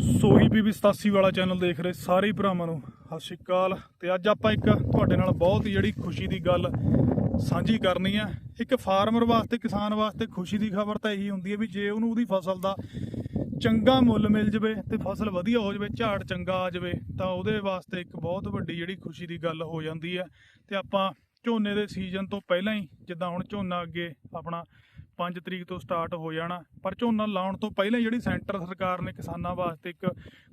ਸੋਹੀ ਬੀਬੀ 87 ਵਾਲਾ ਚੈਨਲ ਦੇਖ ਰਹੇ ਸਾਰੇ ਭਰਾਵਾਂ ਨੂੰ। ਸਤਿ ਸ਼੍ਰੀ ਅਕਾਲ। ਤੇ ਅੱਜ ਆਪਾਂ ਇੱਕ ਤੁਹਾਡੇ ਨਾਲ ਬਹੁਤ ਜਿਹੜੀ ਖੁਸ਼ੀ ਦੀ ਗੱਲ ਸਾਂਝੀ ਕਰਨੀ ਆ। ਇੱਕ ਫਾਰਮਰ ਵਾਸਤੇ, ਕਿਸਾਨ ਵਾਸਤੇ ਖੁਸ਼ੀ ਦੀ ਖਬਰ ਤਾਂ ਇਹੀ ਹੁੰਦੀ ਹੈ ਵੀ ਜੇ ਉਹਨੂੰ ਉਹਦੀ ਫਸਲ ਦਾ ਚੰਗਾ ਮੁੱਲ ਮਿਲ ਜਵੇ ਤੇ ਫਸਲ ਵਧੀਆ ਹੋ ਜਵੇ, ਝਾੜ ਚੰਗਾ ਆ ਜਵੇ, ਤਾਂ ਉਹਦੇ ਵਾਸਤੇ ਇੱਕ ਬਹੁਤ ਵੱਡੀ ਜਿਹੜੀ ਖੁਸ਼ੀ ਦੀ ਗੱਲ ਹੋ ਜਾਂਦੀ ਹੈ। ਤੇ ਆਪਾਂ ਝੋਨੇ ਦੇ ਸੀਜ਼ਨ ਤੋਂ ਪਹਿਲਾਂ ਹੀ, ਜਿੱਦਾਂ ਹੁਣ ਝੋਨਾ ਅੱਗੇ ਆਪਣਾ 5 ਤਰੀਕ ਤੋਂ ਸਟਾਰਟ ਹੋ ਜਾਣਾ। ਪਰ ਝੋਨਾ ਲਾਉਣ ਤੋਂ ਪਹਿਲਾਂ ਜਿਹੜੀ ਸੈਂਟਰ ਸਰਕਾਰ ਨੇ ਕਿਸਾਨਾਂ ਵਾਸਤੇ ਇੱਕ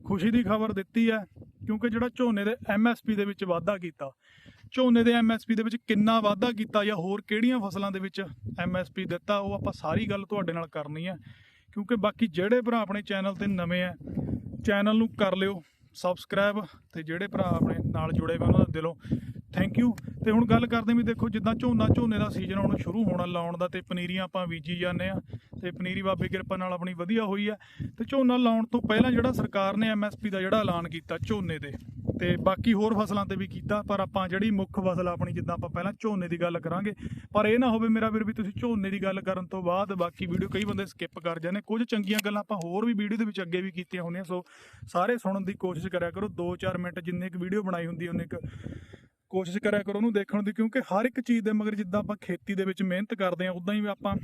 ਖੁਸ਼ੀ ਦੀ ਖਬਰ ਦਿੱਤੀ ਹੈ, ਕਿਉਂਕਿ ਜਿਹੜਾ ਝੋਨੇ ਦੇ ਐਮਐਸਪੀ ਦੇ ਵਿੱਚ ਵਾਧਾ ਕੀਤਾ। ਝੋਨੇ ਦੇ ਐਮਐਸਪੀ ਦੇ ਵਿੱਚ ਕਿੰਨਾ ਵਾਧਾ ਕੀਤਾ ਜਾਂ ਹੋਰ ਕਿਹੜੀਆਂ ਫਸਲਾਂ ਦੇ ਵਿੱਚ ਐਮਐਸਪੀ ਦਿੱਤਾ, ਉਹ ਆਪਾਂ ਸਾਰੀ ਗੱਲ ਤੁਹਾਡੇ ਨਾਲ ਕਰਨੀ ਹੈ। ਕਿਉਂਕਿ ਬਾਕੀ ਜਿਹੜੇ ਭਰਾ ਆਪਣੇ ਚੈਨਲ ਤੇ ਨਵੇਂ ਆ ਚੈਨਲ ਨੂੰ ਕਰ ਲਿਓ, ਸਬਸਕ੍ਰਾਈਬ, ਤੇ ਜਿਹੜੇ ਭਰਾ ਆਪਣੇ ਨਾਲ ਜੁੜੇ ਹੋਏ ਉਹਨਾਂ ਦਾ ਦਿਲੋਂ ਥੈਂਕ ਯੂ ਤੇ ਹੁਣ ਗੱਲ ਕਰਦੇ ਵੀ ਦੇਖੋ ਜਿੱਦਾਂ ਝੋਨਾ ਝੋਨੇ ਦਾ ਸੀਜ਼ਨ ਹੁਣ ਸ਼ੁਰੂ ਹੋਣਾ, ਲਾਉਣ ਦਾ ਤੇ ਪਨੀਰੀਆਂ ਆਪਾਂ ਬੀਜੀ ਜਾਂਦੇ ਆ ਤੇ ਪਨੀਰੀ ਬਾਬੇ ਕਿਰਪਾ ਨਾਲ ਆਪਣੀ ਵਧੀਆ ਹੋਈ ਆ ਤੇ ਝੋਨਾ ਲਾਉਣ ਤੋਂ ਪਹਿਲਾਂ ਜਿਹੜਾ ਸਰਕਾਰ ਨੇ ਐਮਐਸਪੀ ਦਾ ਜਿਹੜਾ ਐਲਾਨ ਕੀਤਾ ਝੋਨੇ 'ਤੇ, ਤੇ ਬਾਕੀ ਹੋਰ ਫਸਲਾਂ ਤੇ ਵੀ ਕੀਤਾ, ਪਰ ਆਪਾਂ ਜਿਹੜੀ ਮੁੱਖ ਫਸਲ ਆਪਣੀ ਜਿੱਦਾਂ ਆਪਾਂ ਪਹਿਲਾਂ ਝੋਨੇ ਦੀ ਗੱਲ ਕਰਾਂਗੇ, ਪਰ ਇਹ ਨਾ ਹੋਵੇ ਮੇਰਾ ਵੀਰ ਵੀ ਤੁਸੀਂ ਝੋਨੇ ਦੀ ਗੱਲ ਕਰਨ ਤੋਂ ਬਾਅਦ ਬਾਕੀ ਵੀਡੀਓ ਕਈ ਬੰਦੇ ਸਕਿਪ ਕਰ ਜਾਂਦੇ ਕੁਝ ਚੰਗੀਆਂ ਗੱਲਾਂ ਆਪਾਂ ਹੋਰ ਵੀ ਵੀਡੀਓ ਦੇ ਵਿੱਚ ਅੱਗੇ ਵੀ ਕੀਤੀਆਂ ਹੁੰਦੀਆਂ, ਸੋ ਸਾਰੇ ਸੁਣਨ ਦੀ ਕੋਸ਼ਿਸ਼ ਕਰਿਆ ਕਰੋ 2-4 ਮਿੰਟ ਜਿੰਨੇ ਕੁ ਵੀਡੀਓ ਬਣਾਈ ਹੁੰਦੀ ਉਹਨੇ ਕੁ ਕੋਸ਼ਿਸ਼ ਕਰਿਆ ਕਰੋ ਉਹਨੂੰ ਦੇਖਣ ਦੀ, ਕਿਉਂਕਿ ਹਰ ਇੱਕ ਚੀਜ਼ ਦੇ ਮਗਰ ਜਿੱਦਾਂ ਆਪਾਂ ਖੇਤੀ ਦੇ ਵਿੱਚ ਮਿਹਨਤ ਕਰਦੇ ਹਾਂ ਉਦਾਂ ਹੀ ਆਪਾਂ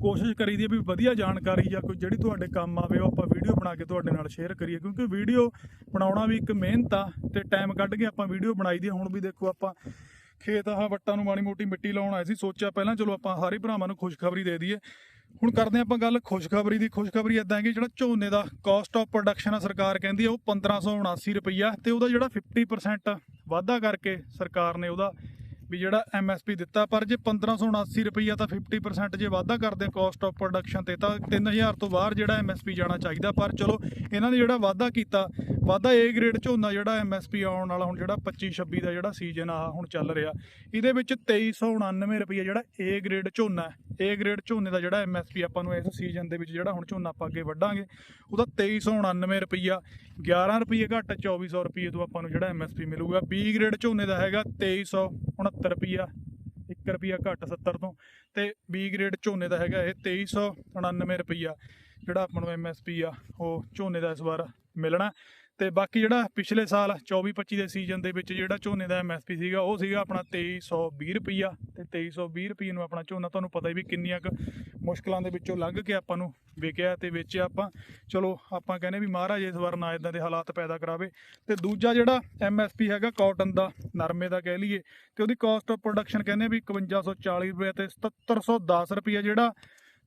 ਕੋਸ਼ਿਸ਼ ਕਰੀਦੀ ਹੈ ਵੀ ਵਧੀਆ ਜਾਣਕਾਰੀ ਜਾਂ ਕੋਈ ਜਿਹੜੀ ਤੁਹਾਡੇ ਕੰਮ ਆਵੇ, ਉਹ ਆਪਾਂ ਵੀਡੀਓ ਬਣਾ ਕੇ ਤੁਹਾਡੇ ਨਾਲ ਸ਼ੇਅਰ ਕਰੀਏ। ਕਿਉਂਕਿ ਵੀਡੀਓ ਬਣਾਉਣਾ ਵੀ ਇੱਕ ਮਿਹਨਤ ਆ ਤੇ ਟਾਈਮ ਕੱਢ ਕੇ ਆਪਾਂ ਵੀਡੀਓ ਬਣਾਈ ਦੀ ਹੁਣ ਵੀ ਦੇਖੋ ਆਪਾਂ ਖੇਤ ਆਹ ਵੱਟਾਂ ਨੂੰ ਮਾੜੀ ਮੋਟੀ ਮਿੱਟੀ ਲਾਉਣ ਆਏ ਸੀ, ਸੋਚਿਆ ਪਹਿਲਾਂ ਚਲੋ ਆਪਾਂ ਸਾਰੇ ਭਰਾਵਾਂ ਨੂੰ ਖੁਸ਼ਖਬਰੀ ਦੇ ਦਈਏ। ਹੁਣ ਕਰਦੇ ਹਾਂ ਆਪਾਂ ਗੱਲ ਖੁਸ਼ਖਬਰੀ ਦੀ। ਖੁਸ਼ਖਬਰੀ ਇਦਾਂ ਕਿ ਜਿਹੜਾ ਝੋਨੇ ਦਾ ਕਾਸਟ ਆਫ ਪ੍ਰੋਡਕਸ਼ਨ ਆ ਸਰਕਾਰ ਕਹਿੰਦੀ ਹੈ ਉਹ 1579 ਰੁਪਈਆ ਤੇ ਉਹਦਾ ਜਿਹੜਾ 50% ਵਾਧਾ ਕਰਕੇ ਸਰਕਾਰ ਨੇ ਉਹਦਾ ਵੀ ਜਿਹੜਾ ਐਮਐਸਪੀ ਦਿੱਤਾ। ਪਰ ਜੇ 1579 ਰੁਪਈਆ ਤਾਂ 50% ਜੇ ਵਾਧਾ ਕਰਦੇ ਕਾਸਟ ਆਫ ਪ੍ਰੋਡਕਸ਼ਨ ਤੇ ਤਾਂ 3000 ਤੋਂ ਬਾਹਰ ਜਿਹੜਾ ਐਮਐਸਪੀ ਜਾਣਾ ਚਾਹੀਦਾ। ਪਰ ਚਲੋ, ਇਹਨਾਂ ਨੇ ਜਿਹੜਾ ਵਾਧਾ ਕੀਤਾ ਵਾਧਾ ਏ ਗ੍ਰੇਡ ਝੋਨਾ ਜਿਹੜਾ ਐਮਐਸਪੀ ਆਉਣ ਵਾਲਾ ਹੁਣ ਜਿਹੜਾ 25 26 ਦਾ ਜਿਹੜਾ ਸੀਜ਼ਨ ਆ ਹੁਣ ਚੱਲ ਰਿਹਾ। ਇਹਦੇ ਵਿੱਚ 2399 ਰੁਪਈਆ ਜਿਹੜਾ ਏ ਗ੍ਰੇਡ ਝੋਨਾ ਏ ਗ੍ਰੇਡ ਝੋਨੇ ਦਾ ਜਿਹੜਾ ਐਮਐਸਪੀ ਆਪਾਂ ਨੂੰ ਇਸ ਸੀਜ਼ਨ ਦੇ ਵਿੱਚ ਜਿਹੜਾ ਹੁਣ ਝੋਨਾ ਆਪਾਂ ਅੱਗੇ ਵੱਢਾਂਗੇ, ਉਹਦਾ 2399 ਰੁਪਈਆ। 11 ਰੁਪਈਏ ਘੱਟ 2400 ਰੁਪਈਏ ਤੋਂ ਆਪਾਂ ਨੂੰ ਜਿਹੜਾ ਐਮਐਸਪੀ ਮਿਲੂਗਾ। ਬੀ ਗ੍ਰੇਡ ਝੋਨੇ ਦਾ ਹੈਗਾ 2369 ਰੁਪਈਆ। 1 ਰੁਪਈਆ ਘੱਟ 70 ਤੋਂ। ਤੇ ਬੀ ਗ੍ਰੇਡ ਝੋਨੇ ਦਾ ਹੈਗਾ ਇਹ 2399 ਰੁਪਈਆ। ਜਿਹੜਾ ਆਪਾਂ ਨੂੰ ਐਮਐਸਪੀ ਆ, ਉਹ ਝੋਨੇ ਦਾ ਇਸ ਵਾਰ ਮਿਲਣਾ। ਤੇ ਬਾਕੀ ਜਿਹੜਾ ਪਿਛਲੇ ਸਾਲ 24 25 ਦੇ ਸੀਜ਼ਨ ਦੇ ਵਿੱਚ ਜਿਹੜਾ ਝੋਨੇ ਦਾ ਐਮਐਸਪੀ ਸੀਗਾ, ਉਹ ਸੀਗਾ ਆਪਣਾ 2320 ਰੁਪਈਆ ਤੇ 2320 ਰੁਪਈਏ ਨੂੰ ਆਪਣਾ ਝੋਨਾ ਤੁਹਾਨੂੰ ਪਤਾ ਹੀ ਵੀ ਕਿੰਨੀਆਂ ਕੁ ਮੁਸ਼ਕਲਾਂ ਦੇ ਵਿੱਚੋਂ ਲੰਘ ਕੇ ਆਪਾਂ ਨੂੰ ਵਿਕਿਆ ਤੇ ਵੇਚਿਆ ਆਪਾਂ। ਚਲੋ, ਆਪਾਂ ਕਹਿੰਦੇ ਵੀ ਮਹਾਰਾਜ ਇਸ ਵਾਰ ਨਾ ਇਦਾਂ ਦੇ ਹਾਲਾਤ ਪੈਦਾ ਕਰਾਵੇ। ਤੇ ਦੂਜਾ ਜਿਹੜਾ ਐਮਐਸਪੀ ਹੈਗਾ ਕਾਟਨ ਦਾ, ਨਰਮੇ ਦਾ ਕਹਿ ਲਈਏ, ਤੇ ਉਹਦੀ ਕਾਸਟ ਆਫ ਪ੍ਰੋਡਕਸ਼ਨ ਕਹਿੰਦੇ ਵੀ 5140 ਰੁਪਏ ਤੇ 7710 ਰੁਪਏ ਜਿਹੜਾ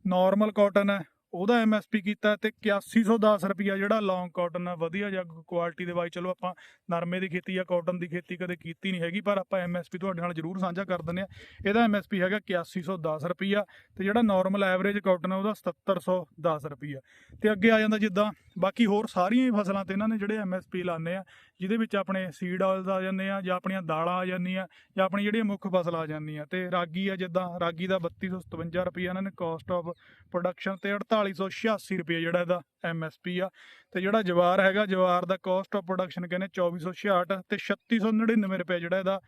ਨਾਰਮਲ ਕਾਟਨ ਹੈ ਉਹਦਾ ਐਮਐਸਪੀ ਕੀਤਾ ਤੇ 8110 ਰੁਪਿਆ ਜਿਹੜਾ ਲੌਂਗ ਕਾਟਨ ਆ, ਵਧੀਆ ਜਾਂ ਕੁਆਲਿਟੀ ਦੇ ਬਾਈ, ਚਲੋ ਆਪਾਂ ਨਰਮੇ ਦੀ ਖੇਤੀ ਜਾਂ ਕਾਟਨ ਦੀ ਖੇਤੀ ਕਦੇ ਕੀਤੀ ਨਹੀਂ ਹੈਗੀ, ਪਰ ਆਪਾਂ ਐਮਐਸਪੀ ਤੁਹਾਡੇ ਨਾਲ ਜ਼ਰੂਰ ਸਾਂਝਾ ਕਰ ਦਿੰਦੇ ਆ। ਇਹਦਾ ਐਮਐਸਪੀ ਹੈਗਾ 8110 ਰੁਪਿਆ ਤੇ ਜਿਹੜਾ ਨਾਰਮਲ ਐਵਰੇਜ ਕਾਟਨ ਆ, ਉਹਦਾ 7710 ਰੁਪਿਆ ਤੇ ਅੱਗੇ ਆ ਜਾਂਦਾ ਜਿੱਦਾਂ, ਬਾਕੀ ਹੋਰ ਸਾਰੀਆਂ ਹੀ ਫਸਲਾਂ ਤੇ ਇਹਨਾਂ ਨੇ ਜਿਹੜੇ ਐਮਐਸਪੀ ਲਾਣੇ ਆ ਜਿਹਦੇ ਵਿੱਚ ਆਪਣੇ ਸੀਡ ਆਇਲਸ ਆ ਜਾਂਦੇ ਆ ਜਾਂ ਆਪਣੀਆਂ ਦਾਲਾਂ ਆ ਜਾਂਦੀਆਂ ਜਾਂ ਆਪਣੀ ਜਿਹੜੀਆਂ ਮੁੱਖ ਫਸਲ ਆ ਜਾਂਦੀਆਂ ਤੇ ਰਾਗੀ ਆ ਜਿੱਦਾਂ, ਰਾਗੀ ਦਾ 3257 ਰੁਪਏ ਇਹਨਾਂ ਨੇ ਕਾਸਟ ਆਫ ਪ੍ਰੋਡਕਸ਼ਨ ਤੇ 4886 ਰੁਪਏ ਜਿਹੜਾ ਇਹਦਾ ਐਮਐਸਪੀ ਆ ਤੇ ਜਿਹੜਾ ਜਵਾਰ ਹੈਗਾ, ਜਵਾਰ ਦਾ ਕਾਸਟ ਆਫ ਪ੍ਰੋਡਕਸ਼ਨ ਕਹਿੰਦੇ 2466 ਤੇ 3699 ਰੁਪਏ ਜਿਹੜਾ ਇਹਦਾ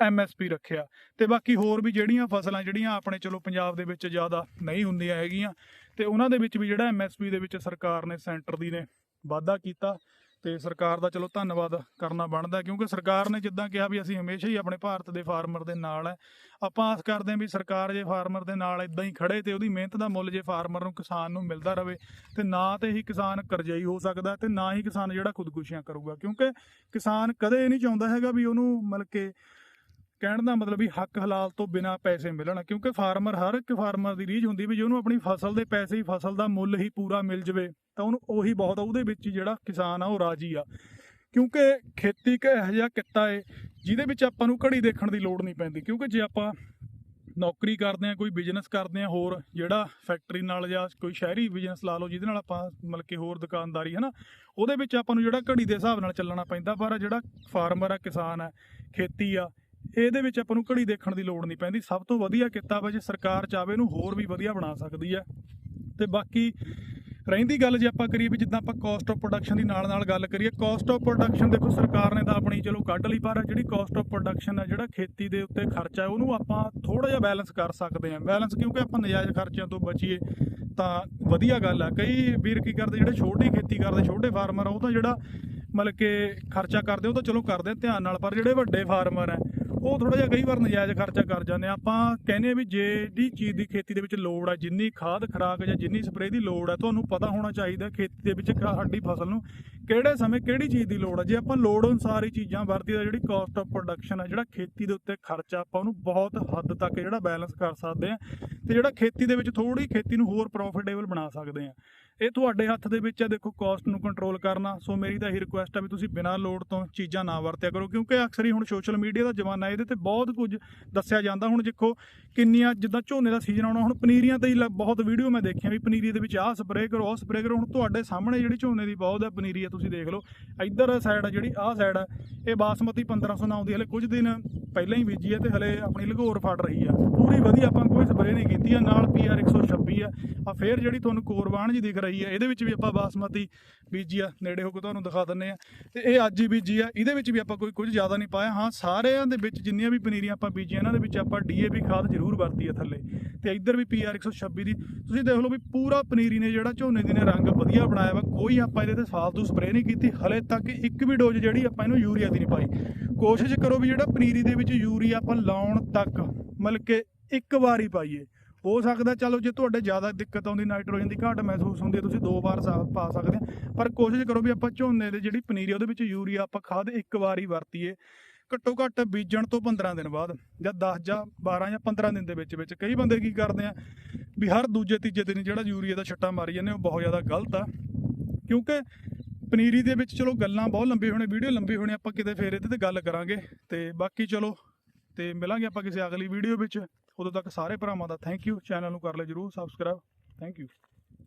ਐਮਐਸਪੀ ਰੱਖਿਆ ਤੇ ਬਾਕੀ ਹੋਰ ਵੀ ਜਿਹੜੀਆਂ ਫਸਲਾਂ ਜਿਹੜੀਆਂ ਆਪਣੇ ਚਲੋ ਪੰਜਾਬ ਦੇ ਵਿੱਚ ਜ਼ਿਆਦਾ ਨਹੀਂ ਹੁੰਦੀਆਂ ਹੈਗੀਆਂ ਤੇ ਉਹਨਾਂ ਦੇ ਵਿੱਚ ਵੀ ਜਿਹੜਾ ਐਮਐਸਪੀ ਦੇ ਵਿੱਚ ਸਰਕਾਰ ਨੇ, ਸੈਂਟਰ ਦੀ ਨੇ ਵਾਅਦਾ ਕੀਤਾ ਤੇ ਸਰਕਾਰ ਦਾ ਚਲੋ ਧੰਨਵਾਦ ਕਰਨਾ ਬਣਦਾ, ਕਿਉਂਕਿ ਸਰਕਾਰ ਨੇ ਜਿੱਦਾਂ ਕਿਹਾ ਵੀ ਅਸੀਂ ਹਮੇਸ਼ਾ ਹੀ ਆਪਣੇ ਭਾਰਤ ਦੇ ਫਾਰਮਰ ਦੇ ਨਾਲ ਹੈ ਆਪਾਂ ਆਸ ਕਰਦੇ ਹਾਂ ਵੀ ਸਰਕਾਰ ਜੇ ਫਾਰਮਰ ਦੇ ਨਾਲ ਇਦਾਂ ਹੀ ਖੜੇ ਤੇ ਉਹਦੀ ਮਿਹਨਤ ਦਾ ਮੁੱਲ ਜੇ ਫਾਰਮਰ ਨੂੰ, ਕਿਸਾਨ ਨੂੰ ਮਿਲਦਾ ਰਹੇ ਤੇ ਨਾ ਤੇ ਹੀ ਕਿਸਾਨ ਕਰਜ਼ਾਈ ਹੋ ਸਕਦਾ ਤੇ ਨਾ ਹੀ ਕਿਸਾਨ ਜਿਹੜਾ ਖੁਦਕੁਸ਼ੀਆਂ ਕਰੂਗਾ। ਕਿਉਂਕਿ ਕਿਸਾਨ ਕਦੇ ਇਹ ਨਹੀਂ ਚਾਹੁੰਦਾ ਹੈਗਾ ਵੀ ਉਹਨੂੰ ਮਤਲਬ ਕਿ ਕਹਿਣ ਦਾ ਮਤਲਬ ਵੀ ਹੱਕ ਹਲਾਲ ਤੋਂ ਬਿਨਾ ਪੈਸੇ ਮਿਲਣ, ਕਿਉਂਕਿ ਫਾਰਮਰ ਹਰ ਇੱਕ ਫਾਰਮਰ ਦੀ ਰੀਝ ਹੁੰਦੀ ਵੀ ਜੇ ਉਹਨੂੰ ਆਪਣੀ ਫਸਲ ਦੇ ਪੈਸੇ ਹੀ, ਫਸਲ ਦਾ ਮੁੱਲ ਹੀ ਪੂਰਾ ਮਿਲ ਜਵੇ, ਤਾਂ ਉਹਨੂੰ ਉਹੀ ਬਹੁਤ ਉਹਦੇ ਵਿੱਚ ਜਿਹੜਾ ਕਿਸਾਨ ਆ, ਉਹ ਰਾਜੀ ਆ। ਕਿਉਂਕਿ ਖੇਤੀ ਇੱਕ ਇਹੋ ਜਿਹਾ ਕਿੱਤਾ ਏ, ਜਿਹਦੇ ਵਿੱਚ ਆਪਾਂ ਨੂੰ ਘੜੀ ਦੇਖਣ ਦੀ ਲੋੜ ਨਹੀਂ ਪੈਂਦੀ, ਕਿਉਂਕਿ ਜੇ ਆਪਾਂ ਨੌਕਰੀ ਕਰਦੇ ਆ ਕੋਈ ਬਿਜ਼ਨਸ ਕਰਦੇ ਆ ਹੋਰ ਜਿਹੜਾ ਫੈਕਟਰੀ ਨਾਲ ਜਾਂ ਕੋਈ ਸ਼ਹਿਰੀ ਬਿਜ਼ਨਸ ਲਾ ਲਓ, ਜਿਹਦੇ ਨਾਲ ਆਪਾਂ ਮਤਲਬ ਕਿ ਹੋਰ ਦੁਕਾਨਦਾਰੀ ਹੈ ਨਾ ਉਹਦੇ ਵਿੱਚ ਆਪਾਂ ਨੂੰ ਜਿਹੜਾ ਘੜੀ ਦੇ ਹਿਸਾਬ ਨਾਲ ਚੱਲਣਾ ਪੈਂਦਾ, ਪਰ ਜਿਹੜਾ ਫਾਰਮਰ ਆ, ਕਿਸਾਨ ਆ, ਖੇਤੀ ਆ ਇਹਦੇ ਵਿੱਚ ਆਪਾਂ ਨੂੰ ਘੜੀ ਦੇਖਣ ਦੀ ਲੋੜ ਨਹੀਂ ਪੈਂਦੀ। ਸਭ ਤੋਂ ਵਧੀਆ ਕਿੱਤਾ ਵਾ ਜੇ ਸਰਕਾਰ ਚਾਵੇ ਇਹਨੂੰ ਹੋਰ ਵੀ ਵਧੀਆ ਬਣਾ ਸਕਦੀ ਹੈ। ਤੇ ਬਾਕੀ ਰਹਿੰਦੀ ਗੱਲ ਜੇ ਆਪਾਂ ਕਰੀਏ ਵੀ ਜਿੱਦਾਂ ਆਪਾਂ ਕਾਸਟ ਆਫ ਪ੍ਰੋਡਕਸ਼ਨ ਦੀ ਨਾਲ ਨਾਲ ਗੱਲ ਕਰੀਏ ਕਾਸਟ ਆਫ ਪ੍ਰੋਡਕਸ਼ਨ ਦੇਖੋ ਸਰਕਾਰ ਨੇ ਤਾਂ ਆਪਣੀ ਚਲੋ ਕੱਢ ਲਈ, ਪਰ ਜਿਹੜੀ ਕਾਸਟ ਆਫ ਪ੍ਰੋਡਕਸ਼ਨ ਹੈ ਜਿਹੜਾ ਖੇਤੀ ਦੇ ਉੱਤੇ ਖਰਚਾ ਹੈ, ਉਹਨੂੰ ਆਪਾਂ ਥੋੜਾ ਜਿਹਾ ਬੈਲੈਂਸ ਕਰ ਸਕਦੇ ਹਾਂ। ਬੈਲੈਂਸ ਕਿਉਂਕਿ ਆਪਾਂ ਨਜਾਇਜ਼ ਖਰਚਿਆਂ ਤੋਂ ਬਚੀਏ, ਤਾਂ ਵਧੀਆ ਗੱਲ ਆ। ਕਈ ਵੀਰ ਕੀ ਕਰਦੇ, ਜਿਹੜੇ ਛੋਟੀ ਖੇਤੀ ਕਰਦੇ, ਛੋਟੇ ਫਾਰਮਰ ਆ, ਉਹ ਤਾਂ ਜਿਹੜਾ ਮਤਲਬ ਕਿ ਖਰਚਾ ਕਰਦੇ, ਉਹ ਤਾਂ ਚਲੋ ਕਰਦੇ ਧਿਆਨ ਨਾਲ, ਪਰ ਜਿਹੜੇ ਵੱਡੇ ਫਾਰਮਰ ਆ ਉਹ ਥੋੜਾ ਜਿਹਾ ਕਈ ਵਾਰ ਨਜਾਇਜ਼ ਖਰਚਾ ਕਰ ਜਾਂਦੇ ਆ। ਆਪਾਂ ਕਹਿੰਦੇ ਆ ਵੀ ਜਿਹੜੀ ਚੀਜ਼ ਦੀ ਖੇਤੀ ਦੇ ਵਿੱਚ ਲੋੜ ਆ, ਜਿੰਨੀ ਖਾਦ, ਖਰਾਕ ਜਾਂ ਜਿੰਨੀ ਸਪਰੇਅ ਦੀ ਲੋੜ ਆ, ਤੁਹਾਨੂੰ ਪਤਾ ਹੋਣਾ ਚਾਹੀਦਾ ਖੇਤੀ ਦੇ ਵਿੱਚ ਸਾਡੀ ਫਸਲ ਨੂੰ ਕਿਹੜੇ ਸਮੇਂ ਕਿਹੜੀ ਚੀਜ਼ ਦੀ ਲੋੜ ਆ? ਜੇ ਆਪਾਂ ਲੋੜ ਅਨੁਸਾਰ ਹੀ ਚੀਜ਼ਾਂ ਵਰਤੀ ਤਾਂ ਜਿਹੜੀ ਕਾਸਟ ਆਫ ਪ੍ਰੋਡਕਸ਼ਨ ਆ, ਜਿਹੜਾ ਖੇਤੀ ਦੇ ਉੱਤੇ ਖਰਚਾ ਆਪਾਂ ਉਹਨੂੰ ਬਹੁਤ ਹੱਦ ਤੱਕ ਜਿਹੜਾ ਬੈਲੈਂਸ ਕਰ ਸਕਦੇ ਆ ਤੇ ਜਿਹੜਾ ਖੇਤੀ ਦੇ ਵਿੱਚ ਥੋੜੀ ਖੇਤੀ ਨੂੰ ਹੋਰ ਪ੍ਰੋਫਿਟੇਬਲ ਬਣਾ ਸਕਦੇ ਆ। ਇਹ ਤੁਹਾਡੇ ਹੱਥ ਦੇ ਵਿੱਚ ਹੈ ਦੇਖੋ ਕਾਸਟ ਨੂੰ ਕੰਟਰੋਲ ਕਰਨਾ। ਸੋ ਮੇਰੀ ਤਾਂ ਇਹੀ ਰਿਕੁਐਸਟ ਆ ਵੀ ਤੁਸੀਂ ਬਿਨਾਂ ਲੋੜ ਤੋਂ ਚੀਜ਼ਾਂ ਨਾ ਵਰਤਿਆ ਕਰੋ, ਕਿਉਂਕਿ ਅਕਸਰ ਹੀ ਹੁਣ ਸੋਸ਼ਲ ਮੀਡੀਆ ਦਾ ਜ਼ਮਾਨਾ ਇਹਦੇ ਤੇ ਬਹੁਤ ਕੁਝ ਦੱਸਿਆ ਜਾਂਦਾ। ਹੁਣ ਦੇਖੋ ਕਿੰਨੀਆਂ ਜਿੱਦਾਂ ਝੋਨੇ ਦਾ ਸੀਜ਼ਨ ਆਉਣਾ, ਹੁਣ ਪਨੀਰੀਆਂ ਤੇ ਹੀ ਲ- ਬਹੁਤ ਵੀਡੀਓ ਮੈਂ ਦੇਖਿਆ ਵੀ ਪਨੀਰੀ ਦੇ ਵਿੱਚ ਆਹ ਸਪਰੇਅ ਕਰੋ, ਆਹ ਸਪਰੇਅ ਕਰੋ। ਹੁਣ ਤੁਹਾਡੇ ਸਾਹਮਣੇ ਜਿਹੜੀ ਝੋਨੇ ਦੀ ਬਹੁਤ ਹੈ ਪਨੀਰੀ ਹੈ ਤੁਸੀਂ ਦੇਖ ਲਓ। ਇੱਧਰ ਸਾਈਡ ਆ ਜਿਹੜੀ, ਆਹ ਸਾਈਡ ਆ। ਇਹ ਬਾਸਮਤੀ 1500 ਨਾਮ ਦੀ ਹਲੇ ਕੁਝ ਦਿਨ ਪਹਿਲਾਂ ਹੀ ਬੀਜੀ ਹੈ ਤੇ ਹਲੇ ਆਪਣੀ ਲਗੋਰ ਫੜ ਰਹੀ ਆ। ਪੂਰੀ ਵਧੀਆ, ਆਪਾਂ ਕੋਈ ਸਪਰੇਅ ਨਹੀਂ ਕੀਤੀ ਆ। ਨਾਲ ਪੀਆਰ 126 ਆ। ਆ ਫੇਰ ਜਿਹੜੀ ਤੁਹਾਨੂੰ ਕੋਰਬਾਨ ਜੀ ਦਿਖ ਰਹੀ ਆ, ਇਹਦੇ ਵਿੱਚ ਵੀ ਆਪਾਂ ਬਾਸਮਤੀ ਬੀਜੀ ਆ। ਨੇੜੇ ਹੋ ਕੇ ਤੁਹਾਨੂੰ ਦਿਖਾ ਦਿੰਨੇ ਆ। ਤੇ ਇਹ ਅੱਜ ਹੀ ਬੀਜੀ ਆ। ਇਹਦੇ ਵਿੱਚ ਵੀ ਆਪਾਂ ਕੋਈ, ਕੁਝ ਜ਼ਿਆਦਾ ਨਹੀਂ ਪਾਇਆ। ਹਾਂ, ਸਾਰਿਆਂ ਦੇ ਵਿੱਚ ਜਿੰਨੀਆਂ ਵੀ ਪਨੀਰੀਆਂ ਆਪਾਂ ਬੀਜੀਆਂ, ਇਹਨਾਂ ਦੇ ਵਿੱਚ ਆਪਾਂ ਡੀਏਪੀ ਖਾਦ ਜ਼ਰੂਰ ਵਰਤੀ ਆ ਥੱਲੇ। ਤੇ ਇੱਧਰ ਵੀ ਪੀਆਰ 126 ਦੀ। ਤੁਸੀਂ ਦੇਖ ਲਓ ਵੀ ਪੂਰਾ ਪਨੀਰੀ ਨੇ ਜਿਹੜਾ ਝੋਨੇ ਦੀ ਨੇ ਰੰਗ ਵਧੀਆ ਬਣਾਇਆ ਵਾ। ਕੋਈ ਆਪਾਂ ਇਹਦੇ ਤੇ ਫਾਲਤੂ ਸਪਰੇਅ ਨਹੀਂ ਕੀਤੀ, ਹਲੇ ਤੱਕ ਇੱਕ ਵੀ ਡੋਜ਼ ਜਿਹੜੀ ਆਪਾਂ ਇਹਨੂੰ ਯੂਰੀਆ ਦੀ ਨਹੀਂ ਪਾਈ। ਕੋਸ਼ਿਸ਼ ਕਰੋ ਵੀ ਜਿਹੜਾ ਪਨੀਰੀ ਦੇ ਵਿੱਚ ਯੂਰੀਆ ਆਪਾਂ ਲਾਉਣ ਤੱਕ, ਮਤਲਬ ਕਿ ਇੱਕ ਵਾਰੀ ਪਾਈਏ। ਹੋ ਸਕਦਾ, ਚਲੋ ਜੇ ਤੁਹਾਡੇ ਜ਼ਿਆਦਾ ਦਿੱਕਤ ਆਉਂਦੀ, ਨਾਈਟ੍ਰੋਜਨ ਦੀ ਘਾਟ ਮਹਿਸੂਸ ਹੁੰਦੀ ਹੈ, ਤੁਸੀਂ ਦੋ ਵਾਰ ਸਾ- ਪਾ ਸਕਦੇ ਆ। ਪਰ ਕੋਸ਼ਿਸ਼ ਕਰੋ ਵੀ ਆਪਾਂ ਝੋਨੇ ਦੇ ਜਿਹੜੀ ਪਨੀਰੀ ਉਹਦੇ ਵਿੱਚ ਯੂਰੀਆ ਆਪਾਂ ਖਾਦ ਇੱਕ ਵਾਰੀ ਵਰਤੀਏ। ਘੱਟੋ ਘੱਟ ਬੀਜਣ ਤੋਂ 15 ਦਿਨ ਬਾਅਦ, ਜਾਂ 10 ਜਾਂ 12 ਜਾਂ 15 ਦਿਨ ਦੇ ਵਿੱਚ ਵਿੱਚ ਕਈ ਬੰਦੇ ਕੀ ਕਰਦੇ ਆ, ਵੀ ਹਰ ਦੂਜੇ ਤੀਜੇ ਦਿਨ ਜਿਹੜਾ ਯੂਰੀਆ ਦਾ ਛੱਟਾ ਮਾਰੀ ਜਾਂਦੇ, ਉਹ ਬਹੁਤ ਜ਼ਿਆਦਾ ਗਲਤ ਆ। ਕਿਉਂਕਿ ਪਨੀਰੀ ਦੇ ਵਿੱਚ ਚਲੋ ਗੱਲਾਂ ਬਹੁਤ ਲੰਬੀ ਹੋਣੇ, ਵੀਡੀਓ ਲੰਬੀ ਹੋਣੀ, ਆਪਾਂ ਕਿਤੇ ਫੇਰ ਇਹਦੇ ਤੇ ਗੱਲ ਕਰਾਂਗੇ। ਤੇ ਬਾਕੀ ਚਲੋ, ਤੇ ਮਿਲਾਂਗੇ ਆਪਾਂ ਕਿਸੇ ਅਗਲੀ ਵੀਡੀਓ ਵਿੱਚ। ਉਦੋਂ ਤੱਕ ਸਾਰੇ ਭਰਾਵਾਂ ਦਾ ਥੈਂਕ ਯੂ ਚੈਨਲ ਨੂੰ ਕਰ ਲਿਓ ਜਰੂਰ ਸਬਸਕ੍ਰਾਈਬ ਥੈਂਕ ਯੂ